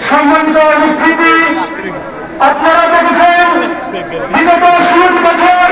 সম্মানিত উপস্থিতি আপনারা দেখেছেন বিগত ষোলো বছর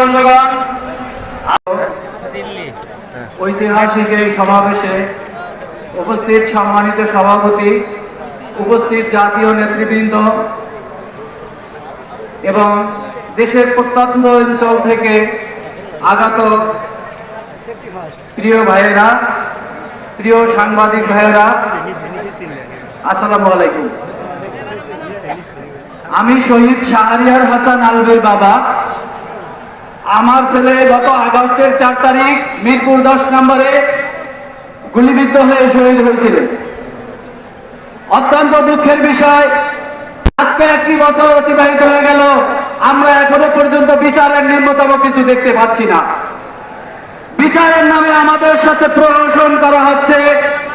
বন্ধুগণ ঐতিহাসিক এই সমাবেশে উপস্থিত সম্মানিত সভাপতি উপস্থিত জাতীয় নেতৃবৃন্দ এবং দেশের প্রত্যন্ত অঞ্চল থেকে আগত প্রিয় ভাইয়েরা প্রিয় সাংবাদিক ভাইয়েরা আসসালামু আলাইকুম। আমি শহীদ শাহরিয়ার হাসান আলবের বাবা। আমার ছেলে গত আগস্টের চার তারিখ মিরপুর দশ নম্বরে গুলিবিদ্ধ হয়ে শহীদ হয়েছিলেন অত্যন্ত দুঃখের বিষয়, আজকে একটি বছর অতিবাহিত হয়ে গেল। আমরা এখনও পর্যন্ত বিচারের নিম্নতম কিছু দেখতে পাচ্ছি না। বিচারের নামে আমাদের সাথে প্রহসন করা হচ্ছে,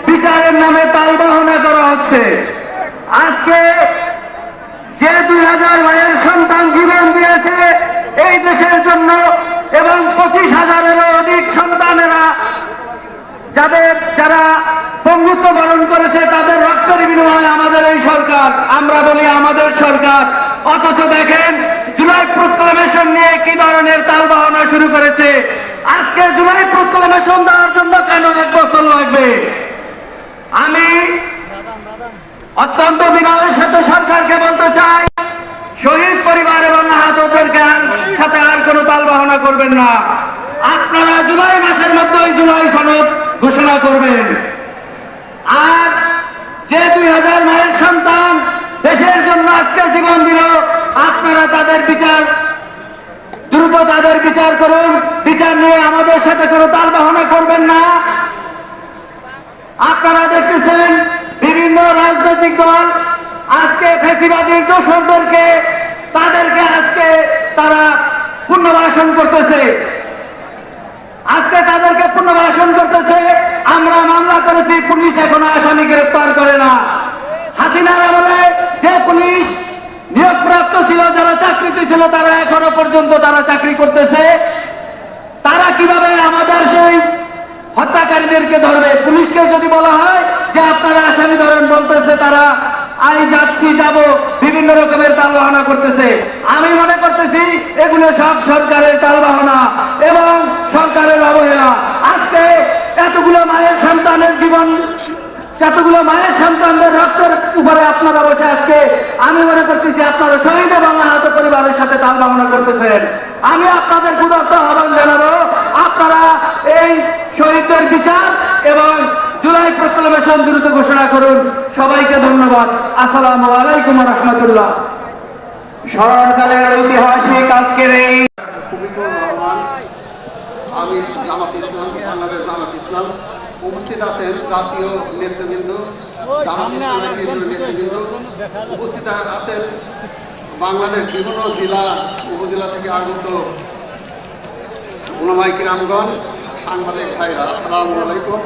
বিচারের নামে তালবাহনা করা হচ্ছে। আজকে যে দুই হাজার মায়ের সন্তান জীবন দিয়েছে এই দেশের জন্য এবং পঁচিশ হাজারেরও অধিক সন্তানেরা যাদের, যারা পঙ্গুত্ব বরণ করেছে, তাদের রক্তের বিনিময়ে আমাদের এই সরকার, আমরা বলি আমাদের সরকার। অথচ দেখেন, জুলাই প্রোক্লামেশন নিয়ে কি ধরনের তালবাহনা শুরু করেছে। আজকে জুলাই প্রোক্লামেশন দেওয়ার জন্য কেন এক বছর লাগবে? আমি অত্যন্ত বিনয়ের সাথে সরকারকে বলতে চাই শহীদ পরিবার এবং আহতদেরকে সাথে আর কোনো তাল বাহনা করবেন না। আপনারা জুলাই মাসের মধ্যেই জুলাই সনদ ঘোষণা করবেন। আর যে দুই হাজার মায়ের সন্তান দেশের জন্য আজকে জীবন দিল, আপনারা তাদের বিচার, দ্রুত তাদের বিচার করুন। বিচার নিয়ে আমাদের সাথে কোনো তাল বাহনা করবেন না আপনারা দেখতেছেন বিভিন্ন রাজনৈতিক দল আজকে ফেসিবাদী দোষরদেরকে তাদেরকে আজকে তারা পুনর্বাসন করতেছে। আজকে তাদেরকে পুনর্বাসন করতেছে, আমরা মামলা করেছি, পুলিশ এখনও আসামি গ্রেফতার করে না। হাসিনার আমলে যে পুলিশ নিয়োগপ্রাপ্ত ছিল, যারা চাকরিতে ছিল, তারা এখনও পর্যন্ত তারা চাকরি করতেছে। তারা কীভাবে আমাদের সেই হত্যাকারীদেরকে ধরবে? পুলিশকে যদি বলা হয় যে আপনারা আসামি ধরেন বলতেছে তারা, আমি যাচ্ছি, যাব। বিভিন্ন রকমের তালবাহনা করতেছে। আমি মনে করতেছি এগুলো সব সরকারের তালবাহনা এবং সরকারের অবহেলা। আজকে এতগুলো মায়ের সন্তানের জীবন, এতগুলো মায়ের সন্তানদের রক্তের উপরে আপনারা বসে আজকে, আমি মনে করতেছি আপনারা শহীদ এবং আহত পরিবারের সাথে তাল ভাবনা করতেছেন। আমি আপনাদের গুরুত্ব আহ্বান জানাব, আপনারা এই শহীদদের বিচার এবং জুলাই প্রক্লেমেশন দ্রুত ঘোষণা করুন। সবাইকে ধন্যবাদ। আসসালামু আলাইকুম রহমতুল্লাহ। স্মরণকালের ঐতিহাসিক আজকের এই আমি জামাত ইসলাম বাংলাদেশ জামাত ইসলাম। উপস্থিত আছেন জাতীয় নেতৃবৃন্দ জামাত ইসলামের কেন্দ্রীয় নেতৃবৃন্দ। উপস্থিত আছেন বাংলাদেশ বিভিন্ন জেলা উপজেলা থেকে আগত গুণমাই কিরামগণ সাংবাদিক ভাইরা আসসালামু আলাইকুম।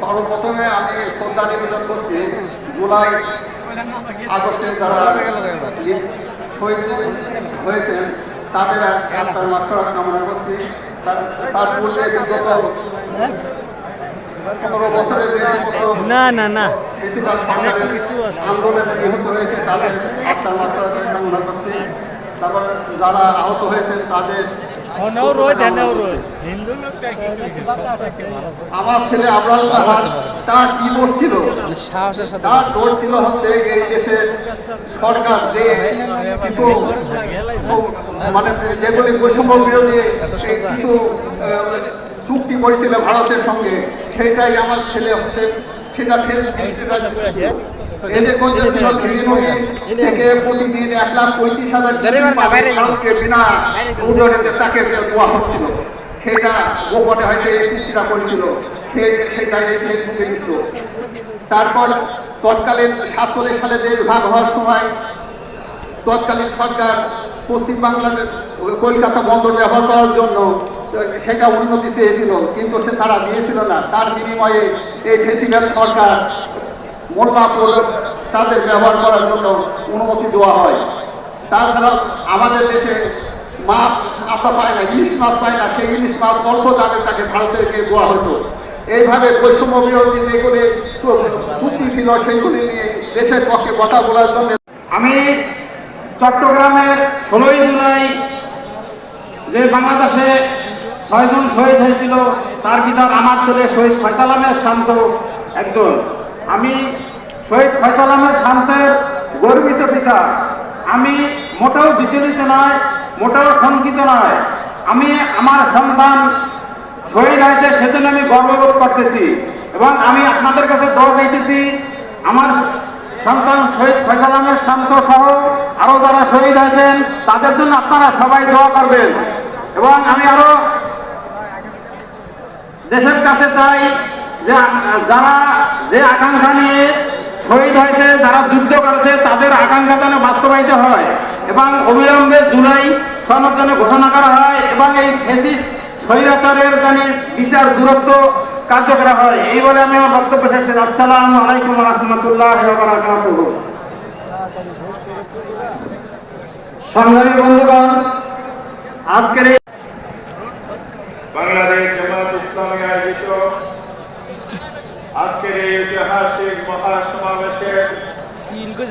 সর্বপ্রথমে আমি শ্রদ্ধা নিবেদন করছি জুলাই আগস্টে যারা শহীদ হয়েছেন তাদের আত্মার মাত্রা কামনা করছি। তার- পূর্বে বিগত পনেরো বছরে না না না। আন্দোলনে নিহত হয়েছে তাদের আত্মার মাত্রা কামনা করছি। তারপরে যারা আহত হয়েছেন তাদের কি আমার ছেলে তার কি তার ছিল হচ্ছে এই সরকার যে কিছু মানে যেগুলি বৈষম্য বিরোধী আহ, চুক্তি করেছিল ভারতের সঙ্গে সেটাই আমার ছেলে হচ্ছে সেটা সেটা এদের মধ্যে ছিল শ্রীমঙ্গী থেকে প্রতিদিন এক লাখ পঁয়ত্রিশ হাজার বিনা তাকে দেওয়া হচ্ছিল সেটা গোপনে হয়তো এই করেছিল সে সেটা এই ফেসবুকে দিত। তারপর তৎকালীন সাতচল্লিশ সালে দেশ ভাগ হওয়ার সময় তৎকালীন সরকার পশ্চিমবাংলার কলকাতা বন্দর ব্যবহার করার জন্য সেটা উন্নতি চেয়েছিল কিন্তু সে তারা দিয়েছিল না। তার বিনিময়ে এই ফেসিক্যাল সরকার মোল্লাপুর তাদের ব্যবহার করার জন্য অনুমতি দেওয়া হয়। তাছাড়া আমাদের দেশে মাছ আমরা পাই না, ইলিশ মাছ পাই না, সেই ইলিশ মাছ অল্প দামে তাকে ভারতেরকে দেওয়া হতো। এইভাবে বৈষম্য বিরোধী যেগুলি চুক্তি ছিল সেগুলি নিয়ে দেশের পক্ষে কথা বলার জন্য আমি চট্টগ্রামের ষোলোই জুলাই যে বাংলাদেশে ছয়জন শহীদ হয়েছিল, তার ভিতর আমার ছেলে শহীদ ফয়সাল আহমেদ শান্ত একজন। আমি শহীদ ফয়সাল আহমেদ শান্তের গর্বিত পিতা। আমি মোটেও বিচলিত নয়, মোটেও শঙ্কিত নয়। আমি আমার সন্তান শহীদ হয়েছে সেজন্য আমি গর্ববোধ করতেছি এবং আমি আপনাদের কাছে দোয়া চাইতেছি, আমার সন্তান শহীদ ফয়সাল আহমেদ শান্ত সহ আরও যারা শহীদ হয়েছেন, তাদের জন্য আপনারা সবাই দোয়া করবেন। এবং আমি আরও দেশের কাছে চাই যারা যে আকাঙ্ক্ষা নিয়ে শহীদ হয়েছে, যারা যুদ্ধ করেছে, তাদের আকাঙ্ক্ষা যেন বাস্তবায়িত হয় এবং অবিলম্বে জুলাই সনদ যেন ঘোষণা করা হয় এবং এই ফেসিস স্বৈরাচারের যেন বিচার দূরত্ব কার্য করা হয়। এই বলে আমি আমার বক্তব্য শেষ আসসালামু আলাইকুম রহমতুল্লাহ সংগ্রামী বন্ধুগণ, আজকের এই বাংলাদেশ জামাত ইসলামী আয়োজিত আজকের এই ঐতিহাসিক মহাসমাবেশের সিল করে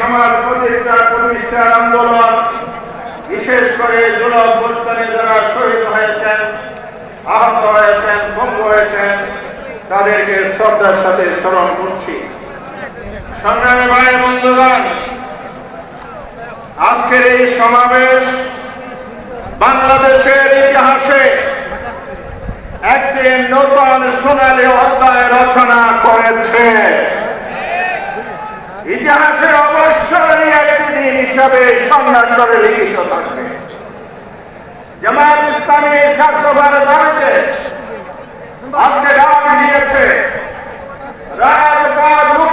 সমাজ প্রতিষ্ঠা, প্রতিষ্ঠার আন্দোলন। বিশেষ করে জুলভ বর্তমানে যারা শহীদ হয়েছেন, আহত হয়েছেন ভঙ্গ হয়েছেন, তাদেরকে শ্রদ্ধার সাথে স্মরণ করছি। সংগ্রামী ভাই বন্ধুগণ, আজকের এই সমাবেশ বাংলাদেশের ইতিহাসে একটি নতুন সোনালী অধ্যায় রচনা করেছে। ইতিহাসে অবশ্যই একটি হিসাবে সন্ধান করে লিখিত থাকবে। জামাত ইসলামী স্বার্থবার দাবিতে আজকে ডাক দিয়েছে। রাজপথ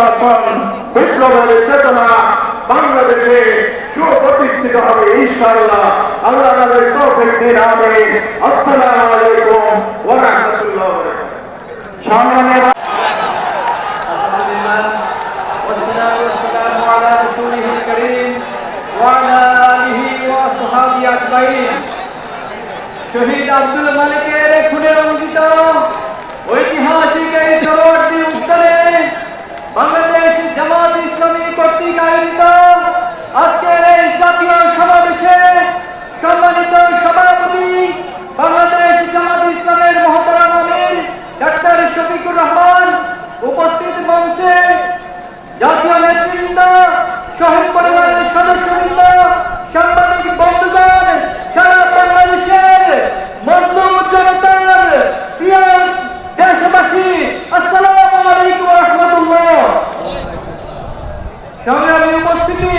শাসন বিপ্লবের চেতনা বাংলাদেশে সুপ্রতিষ্ঠিত হবে, ইনশাআল্লাহ। আল্লাহ তাদের তৌফিক দিন হবে আসসালামু আলাইকুম ওয়া রাহমাতুল্লাহ ওয়া শহীদ আব্দুল মালিক শহীদ পরিবারের সদস্যবৃন্দ, সাংবাদিক বন্ধুগণ, সারা বাংলাদেশের মজলুম জনতার প্রিয় দেশবাসী, আসসালামু আলাইকুম রহমতুল্লাহ। সংগ্রামী উপস্থিতি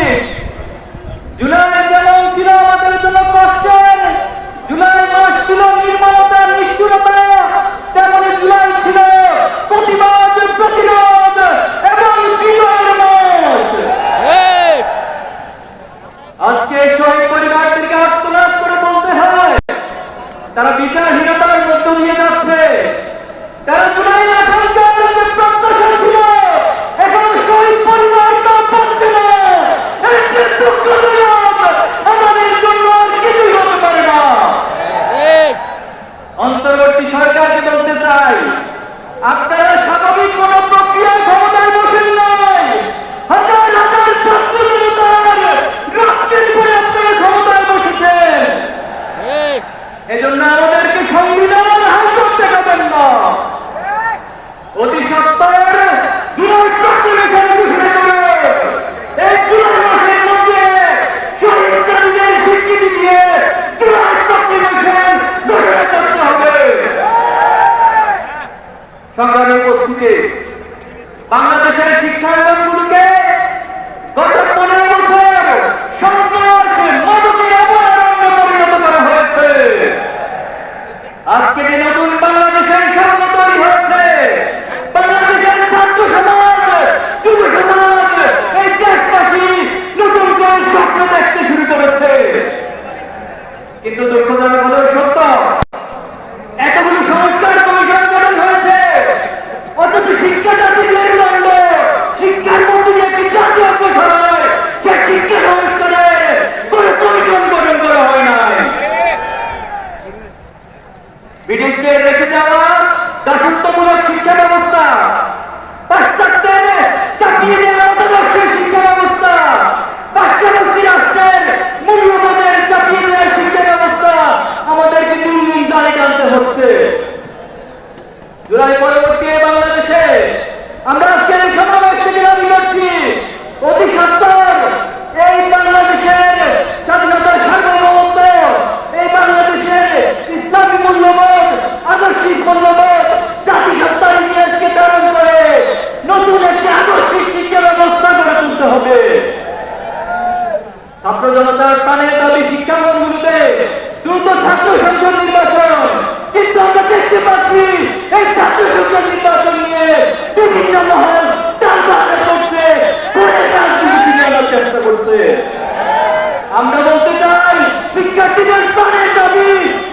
আপনারা স্বাভাবিক কোন প্রক্রিয়া ক্ষমতায় বসেন নাই। হাজার হাজার ছাত্র নেতার রক্তের পরে আপনারা ক্ষমতায় বসেছেন। এজন্য করতে পারবেন না। অতি সত্তর বাংলাদেশের শিক্ষা জনতার প্রাণে দাবি শিক্ষাঙ্গনগুলোতে দ্রুত ছাত্র সংসদ নির্বাচন। কিন্তু আমরা দেখতে পাচ্ছি এই ছাত্র সংসদ নির্বাচন নিয়ে বিভিন্ন মহল আমরা বলতে চাই, শিক্ষার্থীদের প্রাণের দাবি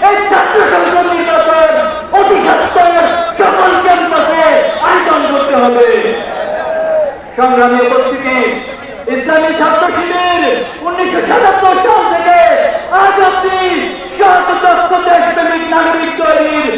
এই ছাত্র সংসদ নির্বাচন অতি সত্তর সকল ক্যাম্পাসে আয়োজন করতে হবে। সংগ্রামী উপস্থিতি, ইসলামী ছাত্র শিবির উনিশশো সাতাত্তর সাল থেকে আজ অব্দি শত লক্ষ দেশপ্রেমিক নাগরিক তৈরির